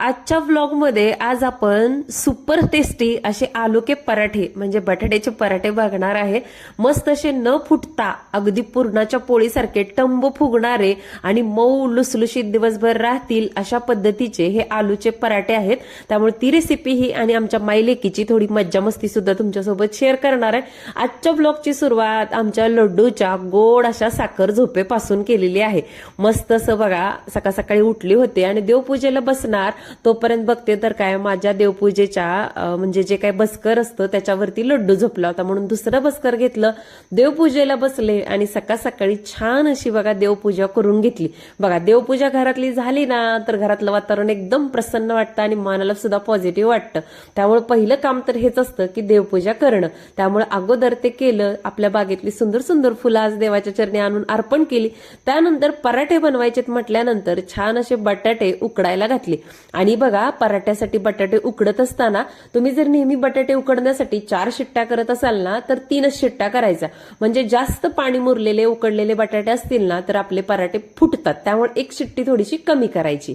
आजच्या व्लॉगमध्ये आज आपण सुपर टेस्टी असे आलू के पराठे म्हणजे बटाट्याचे पराठे बघणार आहे. मस्त असे न फुटता अगदी पूर्णाच्या पोळीसारखे टंब फुगणारे आणि मऊ लुसलुशीत दिवसभर राहतील अशा पद्धतीचे हे आलूचे पराठे आहेत. त्यामुळे ती रेसिपी ही आणि आमच्या मायलेकीची थोडी मज्जा मस्ती सुद्धा तुमच्यासोबत शेअर करणार आहे. आजच्या ब्लॉगची सुरुवात आमच्या लड्डूच्या गोड अशा साखर झोपेपासून केलेली आहे. मस्त असं बघा सकाळ सकाळी उठली होते आणि देवपूजेला बसणार तोपर्यंत बघते तर काय माझ्या देवपूजेच्या म्हणजे जे काय बसकर असतं त्याच्यावरती लड्डू झोपला होता. म्हणून दुसरं बसकर घेतलं. देवपूजेला बसले आणि सकाळ सकाळी छान अशी बघा देवपूजा करून घेतली. बघा देवपूजा घरातली झाली ना तर घरातलं वातावरण एकदम प्रसन्न वाटतं आणि मनाला सुद्धा पॉझिटिव्ह वाटतं. त्यामुळे पहिलं काम तर हेच असतं की देवपूजा करणं. त्यामुळे अगोदर ते केलं आपल्या बागेतली सुंदर सुंदर फुलं आज देवाच्या चरणी आणून अर्पण केली. त्यानंतर पराठे बनवायचेत म्हटल्यानंतर छान असे बटाटे उकडायला घातले. आणि बघा पराठ्यासाठी बटाटे उकडत असताना तुम्ही जर नेहमी बटाटे उकडण्यासाठी चार शिट्ट्या करत असाल ना तर तीनच शिट्ट्या करायचा म्हणजे जास्त पाणी मुरलेले उकडलेले बटाटे असतील ना तर आपले पराठे फुटतात. त्यामुळे एक शिट्टी थोडीशी कमी करायची.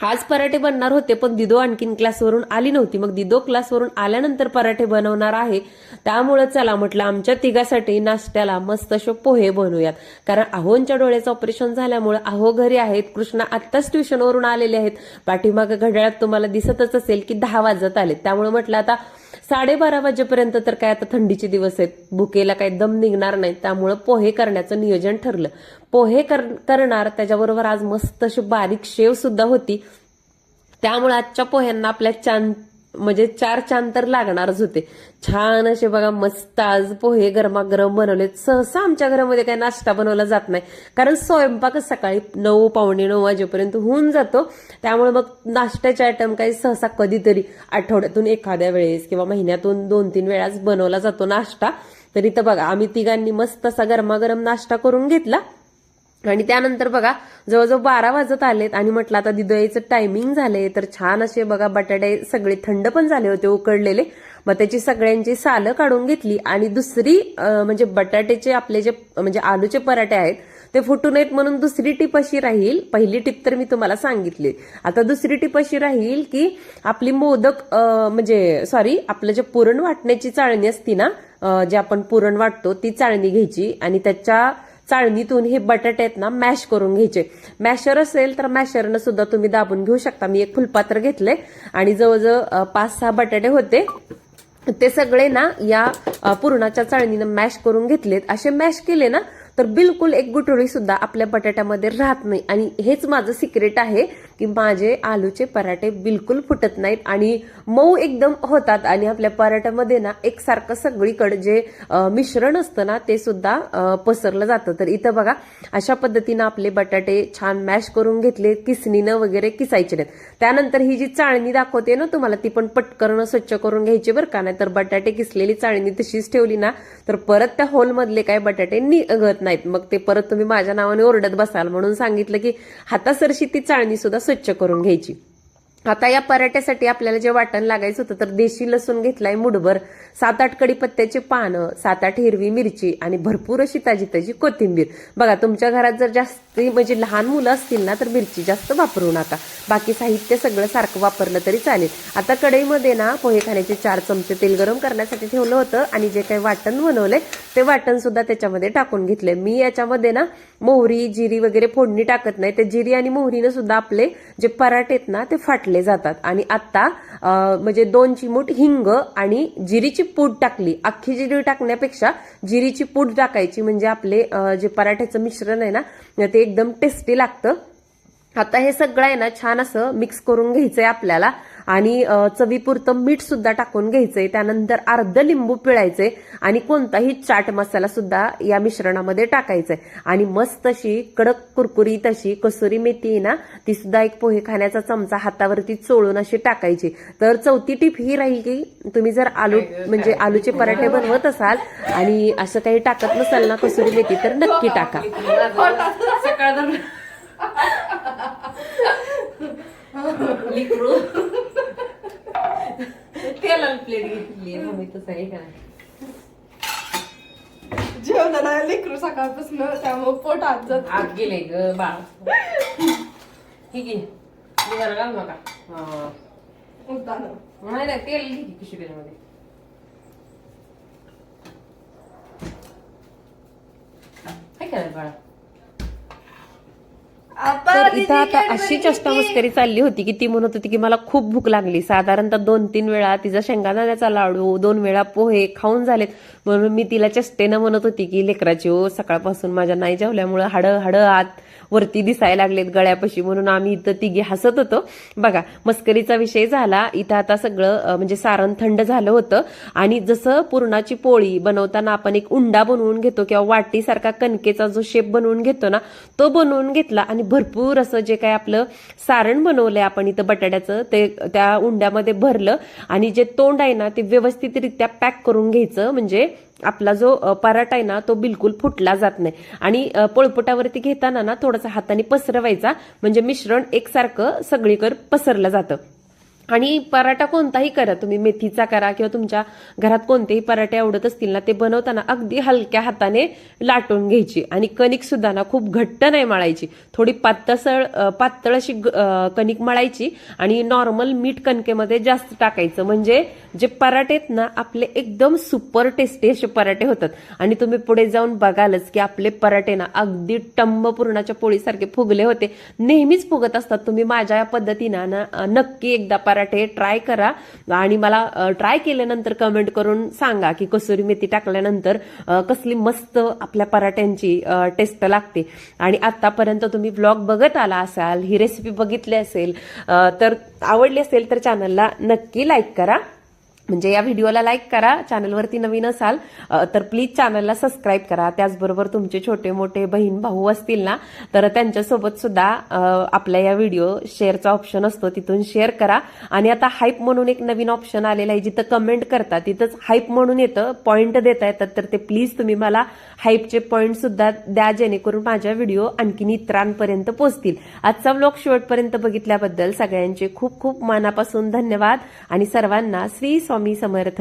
आज पराठे बनणार होते पण दिदो आणखीन क्लासवरून आली नव्हती. मग दिदो क्लासवरून आल्यानंतर पराठे बनवणार आहे. त्यामुळे चला म्हटलं आमच्या तिघासाठी नाश्त्याला मस्त असे पोहे बनवूयात. कारण अहोंच्या डोळ्याचं ऑपरेशन झाल्यामुळे अहो घरी आहेत कृष्णा आत्ताच ट्युशनवरून आलेले आहेत. पाठीमागं घड्याळात तुम्हाला दिसतच असेल की दहा वाजत आले त्यामुळे म्हटलं आता साडेबारा वाजेपर्यंत तर काय आता थंडीचे दिवस आहेत. भुकेला काही दम निघणार नाही. त्यामुळं पोहे करण्याचं नियोजन ठरलं. पोहे कर- करणार त्याच्याबरोबर आज मस्त अशी बारीक शेव सुद्धा होती. त्यामुळे आजच्या पोह्यांना आपल्या चांद म्हणजे चार चांद तर लागणारच होते. छान असे बघा मस्त आज पोहे गरमागरम बनवले सहसा आमच्या घरामध्ये काही नाश्ता बनवला जात नाही. कारण स्वयंपाकच सकाळी नऊ पावणे नऊ वाजेपर्यंत होऊन जातो. त्यामुळे मग नाश्त्याचे आयटम काही सहसा कधीतरी आठवड्यातून एखाद्या वेळेस किंवा महिन्यातून दोन तीन वेळाच बनवला जातो नाश्ता. तर इथं बघा आम्ही तिघांनी मस्त असा गरमागरम नाश्ता करून घेतला. आणि त्यानंतर बघा जवळजवळ बारा वाजत आलेत आणि म्हटलं आता दिदयाचं टायमिंग झाले तर छान असे बघा बटाटे सगळे थंड पण झाले होते उकडलेले. मग त्याची सगळ्यांची सालं काढून घेतली आणि दुसरी म्हणजे बटाट्याचे आपले जे म्हणजे आलूचे पराठे आहेत ते फुटू नयेत म्हणून दुसरी टीप अशी राहील. पहिली टीप तर मी तुम्हाला सांगितली. आता दुसरी टीप अशी राहील की आपली मोदक म्हणजे सॉरी आपलं जे पुरण वाटण्याची चाळणी असती ना जे आपण पुरण वाटतो ती चाळणी घ्यायची आणि त्याच्या चाळणीतून हे बटाटे आहेत ना मॅश करून घ्यायचे. मॅशर असेल तर मॅशरनं सुद्धा तुम्ही दाबून घेऊ शकता. मी एक फुलपात्र घेतले आणि जवळजवळ पाच सहा बटाटे होते. ते सगळे ना या पुरणाच्या चाळणीनं मॅश करून घेतलेत. असे मॅश केले ना तर बिलकुल एक गुटोळी सुद्धा आपल्या बटाट्यामध्ये राहत नाही. आणि हेच माझं सिक्रेट आहे. की माझे आलूचे पराठे बिलकुल फुटत नाहीत आणि मऊ एकदम होतात. आणि आपल्या पराठ्यामध्ये ना एकसारखं सगळीकडे जे मिश्रण असतं ना ते सुद्धा पसरलं जातं. तर इथं बघा अशा पद्धतीनं आपले बटाटे छान मॅश करून घेतले किसणीनं वगैरे किसायचे नाहीत. त्यानंतर ही जी चाळणी दाखवते ना तुम्हाला ती पण पटकन स्वच्छ करून घ्यायची बरं का नाही तर बटाटे किसलेली चाळणी तशीच ठेवली ना तर परत त्या होलमधले काय बटाटे निघत नाहीत. मग ते परत तुम्ही माझ्या नावाने ओरडत बसाल म्हणून सांगितलं की हातासरशी ती चाळणी सुद्धा स्वच्छ करून घ्यायची. आता या पराठ्यासाठी आपल्याला जे वाटण लागायचं होतं तर देशी लसूण घेतलाय मुठभर सात आठ कडीपत्त्याची पानं सात आठ हिरवी मिरची आणि भरपूर अशी ताजी ताजी कोथिंबीर. बघा तुमच्या घरात जर जास्त म्हणजे लहान मुलं असतील ना तर मिरची जास्त वापरू नका. बाकी साहित्य सगळं सारखं वापरलं तरी चालेल. आता कढईमध्ये ना पोहे खाण्याचे चार चमचे तेल गरम करण्यासाठी ठेवलं होतं आणि जे काही वाटण बनवलंय ते वाटण सुद्धा त्याच्यामध्ये टाकून घेतलंय. मी याच्यामध्ये ना मोहरी जिरी वगैरे फोडणी टाकत नाही. ते जिरी आणि मोहरीनं सुद्धा आपले जे पराठे आहेत ना ते फाटले. जातात. आणि आता म्हणजे दोन चिमूट हिंग आणि जिरीची पूड टाकली. अख्खी जिरी टाकण्यापेक्षा जिरीची पूड टाकायची. म्हणजे आपले जे पराठ्याचं मिश्रण आहे ना ते एकदम टेस्टी लागतं. आता हे सगळं आहे ना छान असं मिक्स करून घ्यायचंय आपल्याला. आणि चवीपुरतं मीठ सुद्धा टाकून घ्यायचंय. त्यानंतर अर्ध लिंबू पिळायचंय आणि कोणताही चाट मसाला सुद्धा या मिश्रणामध्ये टाकायचाय. आणि मस्त अशी कडक कुरकुरीत अशी कसुरी मेथी आहे ना ती सुद्धा एक पोहे खाण्याचा चमचा हातावरती चोळून अशी टाकायची. तर चौथी टीप ही राहील की तुम्ही जर आलू म्हणजे आलूचे पराठे बनवत असाल आणि असं काही टाकत नसाल ना कसुरी मेथी तर नक्की टाका. सकाळ तेलाला प्लेट घेतली मम्मी तसं आहे का? जेवणाला लेकरू सकाळपासून त्यामुळे पोट आत जात आग गेले ग बाळ. ठीक आहे निघाला घाल नका हा. नाही नाही तेल घे की पिशवीमध्ये काय करायचं बाळा. तर इथं आता अशी चष्टा मस्करी चालली होती की ती म्हणत होती की मला खूप भूक लागली. साधारणतः दोन तीन वेळा तिचा शेंगादाण्याचा लाडू दोन वेळा पोहे खाऊन झालेत. म्हणून मी तिला चेष्टेनं म्हणत होती की लेकराची ओ सकाळपासून माझ्या नाही जेवल्यामुळं हाडं हाडं आत वरती दिसायला लागलेत गळ्यापाशी. म्हणून आम्ही इथं तिघी हसत होतो. बघा मस्करीचा विषय झाला. इथं आता सगळं म्हणजे सारण थंड झालं होतं. आणि जसं पुरणाची पोळी बनवताना आपण एक उंडा बनवून घेतो किंवा वाटीसारखा कणकेचा जो शेप बनवून घेतो ना तो बनवून घेतला आणि भरपूर असं जे काय आपलं सारण बनवलंय आपण इथं बटाट्याचं ते त्या उंड्यामध्ये भरलं आणि जे तोंड आहे ना ते व्यवस्थितरित्या पॅक करून घ्यायचं. म्हणजे आपला जो पराठा आहे ना तो बिलकुल फुटला जात नाही. आणि पोळपुटावरती घेताना ना थोडासा हाताने पसरवायचा. म्हणजे मिश्रण एकसारखं सगळीकडे पसरलं जातं. आणि पराठा कोणताही करा. तुम्ही मेथीचा करा किंवा तुमच्या घरात कोणतेही पराठे आवडत असतील ना ते बनवताना अगदी हलक्या हाताने लाटून घ्यायची. आणि कणिक सुद्धा ना खूप घट्ट नाही मळायची. थोडी पातळसळ पातळ अशी ग- कणिक मळायची आणि नॉर्मल मीठ कणकेमध्ये जास्त टाकायचं. म्हणजे जे पराठे आहेत ना आपले एकदम सुपर टेस्टी असे पराठे होतात. आणि तुम्ही पुढे जाऊन बघालच की आपले पराठे ना अगदी टंब पूर्णाच्या पोळीसारखे फुगले होते. नेहमीच फुगत असतात. तुम्ही माझ्या या पद्धतीनं ना नक्की एकदा पराठे पराठे ट्राय करा. आणि मला ट्राय केल्यानंतर कमेंट करून सांगा की कसुरी मेथी टाकल्यानंतर कसली मस्त आपल्या पराठ्यांची टेस्ट लागते. आणि आतापर्यंत तुम्ही ब्लॉग बघत आला असाल ही रेसिपी बघितली असेल तर आवडली असेल तर चॅनलला नक्की लाईक करा. म्हणजे या व्हिडिओला लाईक करा चॅनलवरती नवीन असाल तर प्लीज चॅनलला सबस्क्राईब करा. त्याचबरोबर तुमचे छोटे मोठे बहीण भाऊ असतील ना तर त्यांच्यासोबत सुद्धा आपल्या या व्हिडिओ शेअरचा ऑप्शन असतो तिथून शेअर करा. आणि आता हाईप म्हणून एक नवीन ऑप्शन आलेला आहे जिथं कमेंट करता तिथंच हाईप म्हणून येतं पॉईंट देता येतात तर ते प्लीज तुम्ही मला हाईपचे पॉईंट सुद्धा द्या जेणेकरून माझ्या व्हिडिओ आणखीन इतरांपर्यंत पोहोचतील. आजचा व्लॉग शेवटपर्यंत बघितल्याबद्दल सगळ्यांचे खूप खूप मनापासून धन्यवाद. आणि सर्वांना श्री स्वामी समर्थ.